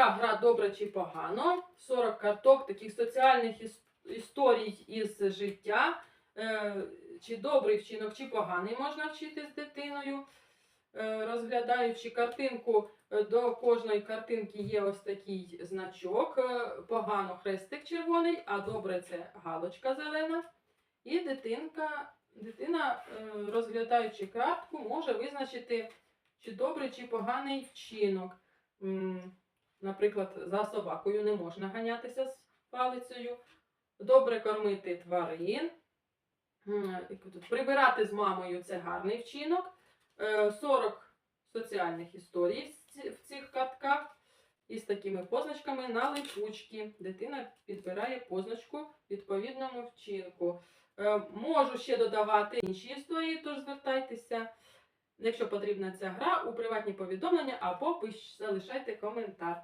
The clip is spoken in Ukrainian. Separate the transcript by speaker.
Speaker 1: така гра добре чи погано. 40 карток таких соціальних іс- історій із життя. Е, Чи добрий вчинок, чи поганий можна вчити з дитиною. Е, Розглядаючи картинку, е, до кожної картинки є ось такий значок. Погано хрестик червоний, а добре це галочка зелена. І дитинка, дитина, розглядаючи картку, може визначити, чи добрий, чи поганий вчинок. Наприклад, за собакою не можна ганятися з палицею. Добре кормити тварин. Прибирати з мамою це гарний вчинок. Е, 40 соціальних історій в цих картках. Із такими позначками на липучки. Дитина підбирає позначку відповідному вчинку. Е, Можу ще додавати інші історії, тож звертайтеся. Якщо потрібна ця гра, у приватні повідомлення або залишайте коментар.